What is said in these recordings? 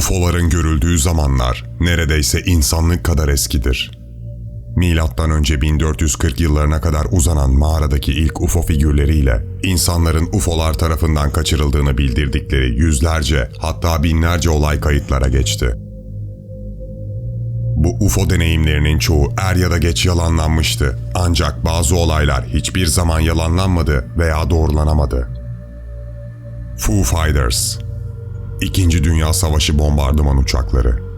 UFO'ların görüldüğü zamanlar neredeyse insanlık kadar eskidir. Milattan önce 1440 yıllarına kadar uzanan mağaradaki ilk UFO figürleriyle insanların UFO'lar tarafından kaçırıldığını bildirdikleri yüzlerce hatta binlerce olay kayıtlara geçti. Bu UFO deneyimlerinin çoğu er ya da geç yalanlanmıştı. Ancak bazı olaylar hiçbir zaman yalanlanmadı veya doğrulanamadı. Foo Fighters İkinci Dünya Savaşı bombardıman uçakları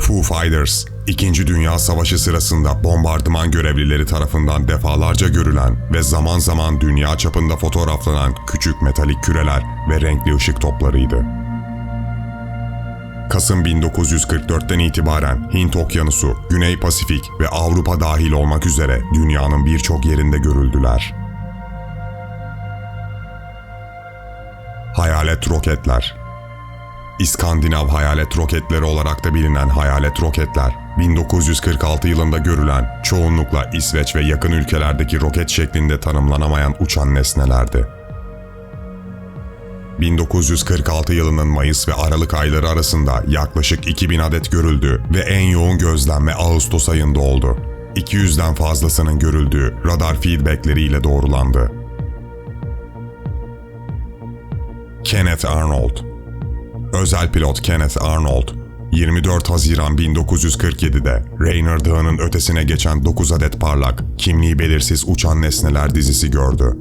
Foo Fighters, İkinci Dünya Savaşı sırasında bombardıman görevlileri tarafından defalarca görülen ve zaman zaman dünya çapında fotoğraflanan küçük metalik küreler ve renkli ışık toplarıydı. Kasım 1944'ten itibaren Hint Okyanusu, Güney Pasifik ve Avrupa dahil olmak üzere dünyanın birçok yerinde görüldüler. Hayalet roketler İskandinav hayalet roketleri olarak da bilinen hayalet roketler, 1946 yılında görülen çoğunlukla İsveç ve yakın ülkelerdeki roket şeklinde tanımlanamayan uçan nesnelerdi. 1946 yılının Mayıs ve Aralık ayları arasında yaklaşık 2000 adet görüldü ve en yoğun gözlenme Ağustos ayında oldu. 200'den fazlasının görüldüğü radar feedbackleriyle doğrulandı. Kenneth Arnold Özel pilot Kenneth Arnold, 24 Haziran 1947'de Rainier Dağı'nın ötesine geçen 9 adet parlak, kimliği belirsiz uçan nesneler dizisi gördü.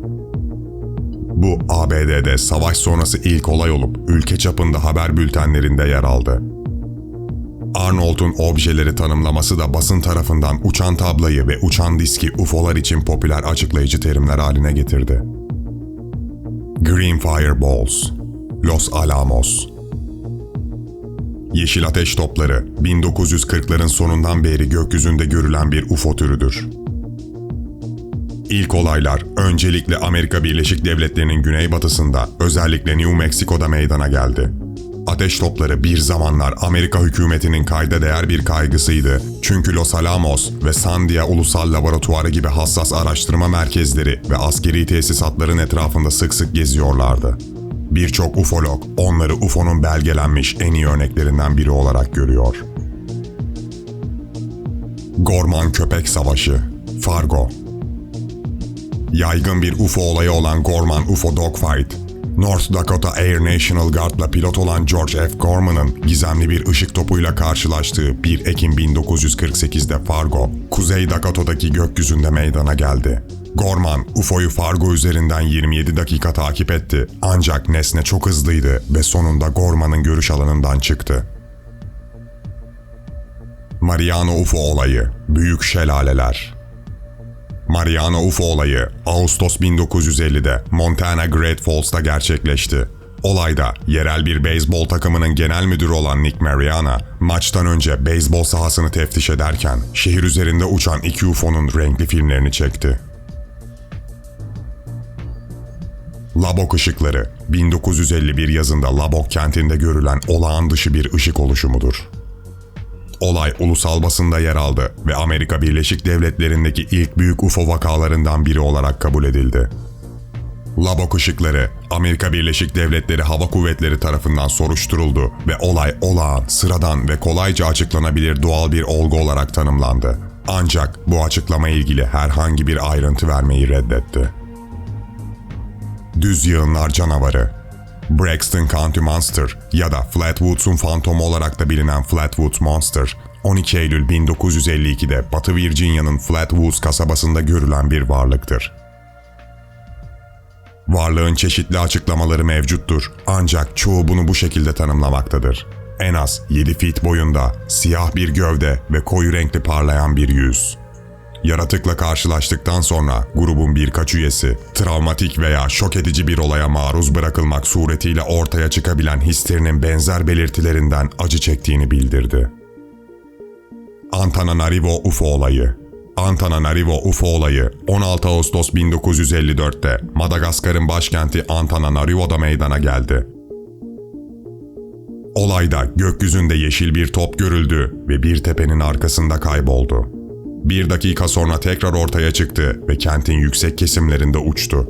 Bu ABD'de savaş sonrası ilk olay olup ülke çapında haber bültenlerinde yer aldı. Arnold'un objeleri tanımlaması da basın tarafından uçan tablayı ve uçan diski UFO'lar için popüler açıklayıcı terimler haline getirdi. Green Fireballs Los Alamos Yeşil ateş topları 1940'ların sonundan beri gökyüzünde görülen bir UFO türüdür. İlk olaylar öncelikle Amerika Birleşik Devletleri'nin güneybatısında özellikle New Mexico'da meydana geldi. Ateş topları bir zamanlar Amerika hükümetinin kayda değer bir kaygısıydı. Çünkü Los Alamos ve Sandia Ulusal Laboratuvarı gibi hassas araştırma merkezleri ve askeri tesisatların etrafında sık sık geziyorlardı. Birçok ufolog onları UFO'nun belgelenmiş en iyi örneklerinden biri olarak görüyor. Gorman Köpek Savaşı Fargo Yaygın bir UFO olayı olan Gorman UFO Dogfight, North Dakota Air National Guard'la pilot olan George F. Gorman'ın gizemli bir ışık topuyla karşılaştığı 1 Ekim 1948'de Fargo, Kuzey Dakota'daki gökyüzünde meydana geldi. Gorman, UFO'yu Fargo üzerinden 27 dakika takip etti ancak nesne çok hızlıydı ve sonunda Gorman'ın görüş alanından çıktı. Mariano UFO olayı, Büyük Şelaleler Mariano UFO olayı Ağustos 1950'de Montana Great Falls'ta gerçekleşti. Olayda yerel bir beyzbol takımının genel müdürü olan Nick Mariana, maçtan önce beyzbol sahasını teftiş ederken şehir üzerinde uçan iki UFO'nun renkli filmlerini çekti. Labok ışıkları 1951 yazında Labok kentinde görülen olağan dışı bir ışık oluşumudur. Olay ulusal basında yer aldı ve Amerika Birleşik Devletleri'ndeki ilk büyük UFO vakalarından biri olarak kabul edildi. Labok ışıkları Amerika Birleşik Devletleri Hava Kuvvetleri tarafından soruşturuldu ve olay olağan, sıradan ve kolayca açıklanabilir doğal bir olgu olarak tanımlandı. Ancak bu açıklama ilgili herhangi bir ayrıntı vermeyi reddetti. Düz yığınlar canavarı Braxton County Monster ya da Flatwoods'un fantomu olarak da bilinen Flatwoods Monster, 12 Eylül 1952'de Batı Virginia'nın Flatwoods kasabasında görülen bir varlıktır. Varlığın çeşitli açıklamaları mevcuttur ancak çoğu bunu bu şekilde tanımlamaktadır. En az 7 feet boyunda, siyah bir gövde ve koyu renkli parlayan bir yüz. Yaratıkla karşılaştıktan sonra grubun birkaç üyesi travmatik veya şok edici bir olaya maruz bırakılmak suretiyle ortaya çıkabilen hislerinin benzer belirtilerinden acı çektiğini bildirdi. Antananarivo UFO olayı Antananarivo UFO olayı 16 Ağustos 1954'te Madagaskar'ın başkenti Antananarivo'da meydana geldi. Olayda gökyüzünde yeşil bir top görüldü ve bir tepenin arkasında kayboldu. Bir dakika sonra tekrar ortaya çıktı ve kentin yüksek kesimlerinde uçtu.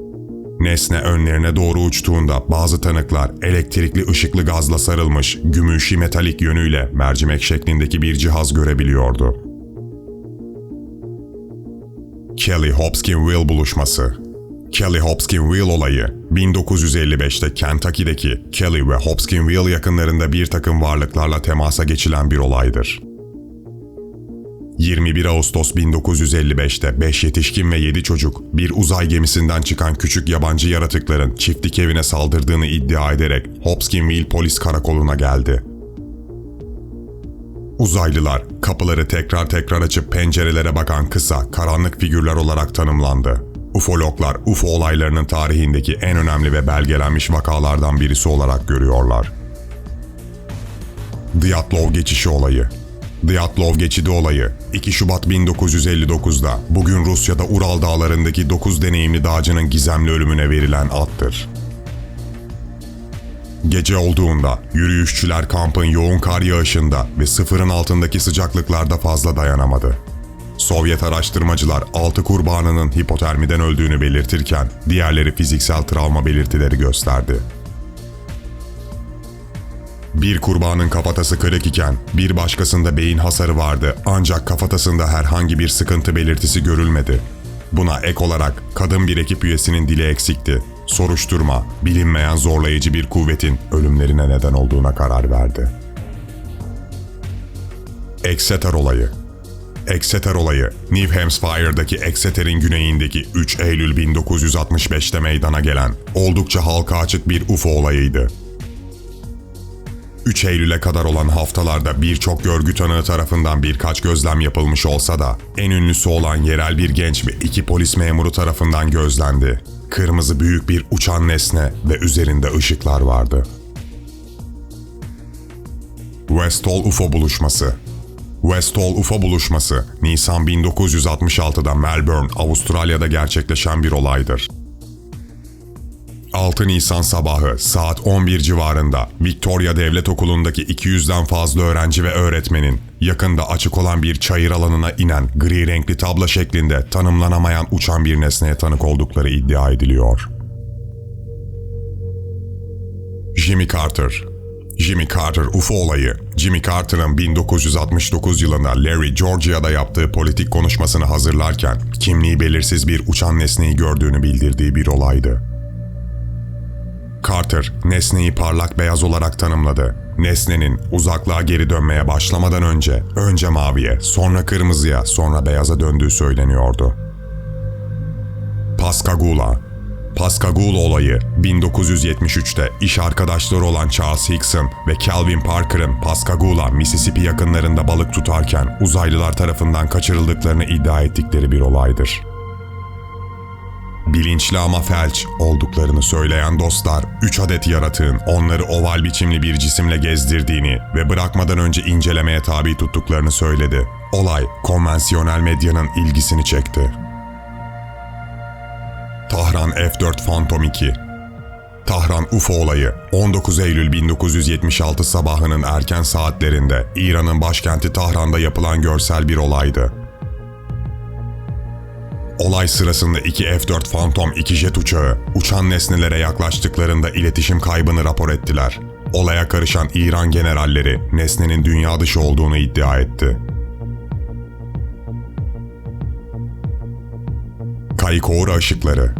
Nesne önlerine doğru uçtuğunda bazı tanıklar elektrikli ışıklı gazla sarılmış gümüşi metalik yönüyle mercimek şeklindeki bir cihaz görebiliyordu. Kelly Hopkins-Will buluşması Kelly Hopkins-Will olayı 1955'te Kentucky'deki Kelly ve Hopkins-Will yakınlarında bir takım varlıklarla temasa geçilen bir olaydır. 21 Ağustos 1955'te 5 yetişkin ve 7 çocuk bir uzay gemisinden çıkan küçük yabancı yaratıkların çiftlik evine saldırdığını iddia ederek Hopkinsville polis karakoluna geldi. Uzaylılar kapıları tekrar tekrar açıp pencerelere bakan kısa, karanlık figürler olarak tanımlandı. Ufologlar UFO olaylarının tarihindeki en önemli ve belgelenmiş vakalardan birisi olarak görüyorlar. Dyatlov geçişi olayı Dyatlov geçidi olayı 2 Şubat 1959'da bugün Rusya'da Ural dağlarındaki 9 deneyimli dağcının gizemli ölümüne verilen addır. Gece olduğunda yürüyüşçüler kampın yoğun kar yağışında ve sıfırın altındaki sıcaklıklarda fazla dayanamadı. Sovyet araştırmacılar 6 kurbanının hipotermiden öldüğünü belirtirken diğerleri fiziksel travma belirtileri gösterdi. Bir kurbanın kafatası kırık iken bir başkasında beyin hasarı vardı ancak kafatasında herhangi bir sıkıntı belirtisi görülmedi. Buna ek olarak kadın bir ekip üyesinin dili eksikti. Soruşturma, bilinmeyen zorlayıcı bir kuvvetin ölümlerine neden olduğuna karar verdi. Exeter olayı Exeter olayı, New Hampshire'daki Exeter'in güneyindeki 3 Eylül 1965'te meydana gelen oldukça halka açık bir UFO olayıydı. 3 Eylül'e kadar olan haftalarda birçok görgü tanığı tarafından birkaç gözlem yapılmış olsa da en ünlüsü olan yerel bir genç ve iki polis memuru tarafından gözlendi. Kırmızı büyük bir uçan nesne ve üzerinde ışıklar vardı. Westall UFO buluşması Westall UFO buluşması, Nisan 1966'da Melbourne, Avustralya'da gerçekleşen bir olaydır. 6 Nisan sabahı saat 11 civarında Victoria Devlet Okulu'ndaki 200'den fazla öğrenci ve öğretmenin yakında açık olan bir çayır alanına inen gri renkli tabla şeklinde tanımlanamayan uçan bir nesneye tanık oldukları iddia ediliyor. Jimmy Carter Jimmy Carter UFO olayı, Jimmy Carter'ın 1969 yılında Larry, Georgia'da yaptığı politik konuşmasını hazırlarken kimliği belirsiz bir uçan nesneyi gördüğünü bildirdiği bir olaydı. Carter, nesneyi parlak beyaz olarak tanımladı. Nesnenin uzaklığa geri dönmeye başlamadan önce, önce maviye, sonra kırmızıya, sonra beyaza döndüğü söyleniyordu. Pascagoula Pascagoula olayı 1973'te iş arkadaşları olan Charles Hickson ve Calvin Parker'ın Pascagoula, Mississippi yakınlarında balık tutarken uzaylılar tarafından kaçırıldıklarını iddia ettikleri bir olaydır bilinçli ama felç olduklarını söyleyen dostlar 3 adet yaratığın onları oval biçimli bir cisimle gezdirdiğini ve bırakmadan önce incelemeye tabi tuttuklarını söyledi. Olay konvansiyonel medyanın ilgisini çekti. Tahran F-4 Phantom 2 Tahran UFO olayı 19 Eylül 1976 sabahının erken saatlerinde İran'ın başkenti Tahran'da yapılan görsel bir olaydı. Olay sırasında iki F-4 Phantom 2 jet uçağı uçan nesnelere yaklaştıklarında iletişim kaybını rapor ettiler. Olaya karışan İran generalleri nesnenin dünya dışı olduğunu iddia etti. Kaikoura ışıkları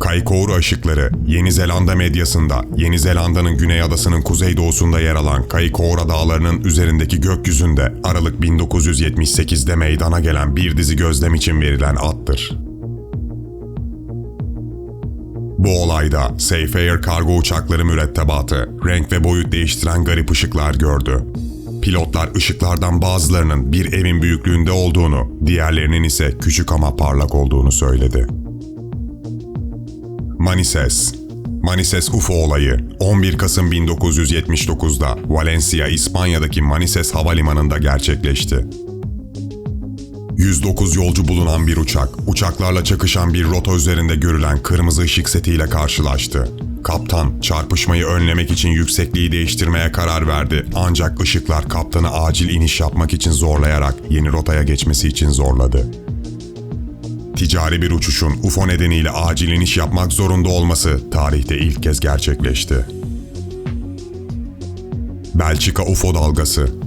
Kaikoura ışıkları, Yeni Zelanda medyasında Yeni Zelanda'nın güney adasının kuzeydoğusunda yer alan Kaikoura dağlarının üzerindeki gökyüzünde Aralık 1978'de meydana gelen bir dizi gözlem için verilen addır. Bu olayda Sayfair kargo uçakları mürettebatı renk ve boyut değiştiren garip ışıklar gördü. Pilotlar ışıklardan bazılarının bir evin büyüklüğünde olduğunu, diğerlerinin ise küçük ama parlak olduğunu söyledi. Manises Manises UFO olayı 11 Kasım 1979'da Valencia, İspanya'daki Manises Havalimanı'nda gerçekleşti. 109 yolcu bulunan bir uçak, uçaklarla çakışan bir rota üzerinde görülen kırmızı ışık setiyle karşılaştı. Kaptan çarpışmayı önlemek için yüksekliği değiştirmeye karar verdi ancak ışıklar kaptanı acil iniş yapmak için zorlayarak yeni rotaya geçmesi için zorladı. Ticari bir uçuşun UFO nedeniyle acil iniş yapmak zorunda olması tarihte ilk kez gerçekleşti. Belçika UFO dalgası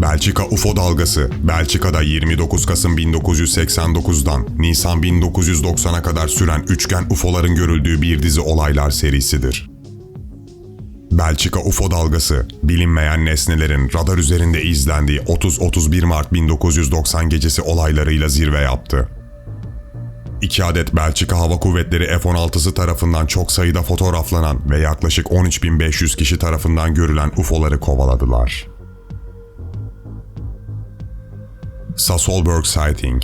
Belçika UFO dalgası, Belçika'da 29 Kasım 1989'dan Nisan 1990'a kadar süren üçgen UFO'ların görüldüğü bir dizi olaylar serisidir. Belçika UFO dalgası, bilinmeyen nesnelerin radar üzerinde izlendiği 30-31 Mart 1990 gecesi olaylarıyla zirve yaptı. İki adet Belçika Hava Kuvvetleri F-16'sı tarafından çok sayıda fotoğraflanan ve yaklaşık 13.500 kişi tarafından görülen UFO'ları kovaladılar. Sasolburg Sighting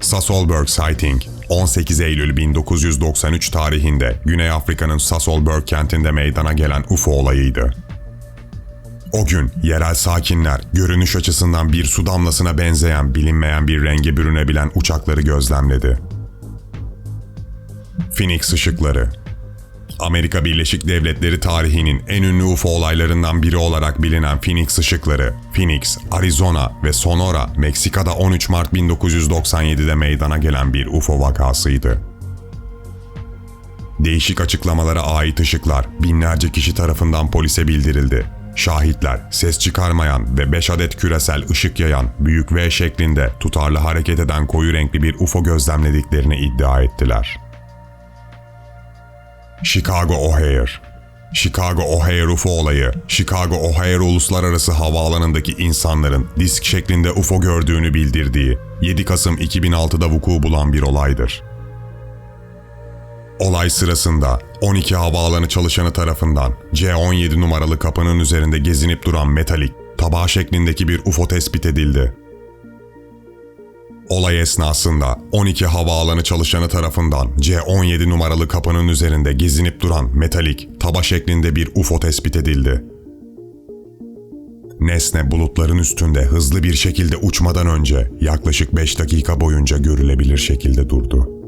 Sasolburg Sighting, 18 Eylül 1993 tarihinde Güney Afrika'nın Sasolburg kentinde meydana gelen UFO olayıydı. O gün yerel sakinler görünüş açısından bir su damlasına benzeyen bilinmeyen bir renge bürünebilen uçakları gözlemledi. Phoenix ışıkları Amerika Birleşik Devletleri tarihinin en ünlü UFO olaylarından biri olarak bilinen Phoenix ışıkları, Phoenix, Arizona ve Sonora, Meksika'da 13 Mart 1997'de meydana gelen bir UFO vakasıydı. Değişik açıklamalara ait ışıklar binlerce kişi tarafından polise bildirildi. Şahitler ses çıkarmayan ve 5 adet küresel ışık yayan büyük V şeklinde tutarlı hareket eden koyu renkli bir UFO gözlemlediklerini iddia ettiler. Chicago O'Hare Chicago O'Hare UFO olayı, Chicago O'Hare Uluslararası Havaalanı'ndaki insanların disk şeklinde UFO gördüğünü bildirdiği 7 Kasım 2006'da vuku bulan bir olaydır. Olay sırasında 12 havaalanı çalışanı tarafından C-17 numaralı kapının üzerinde gezinip duran metalik, tabağı şeklindeki bir UFO tespit edildi. Olay esnasında 12 havaalanı çalışanı tarafından C-17 numaralı kapının üzerinde gezinip duran metalik, taba şeklinde bir UFO tespit edildi. Nesne bulutların üstünde hızlı bir şekilde uçmadan önce yaklaşık 5 dakika boyunca görülebilir şekilde durdu.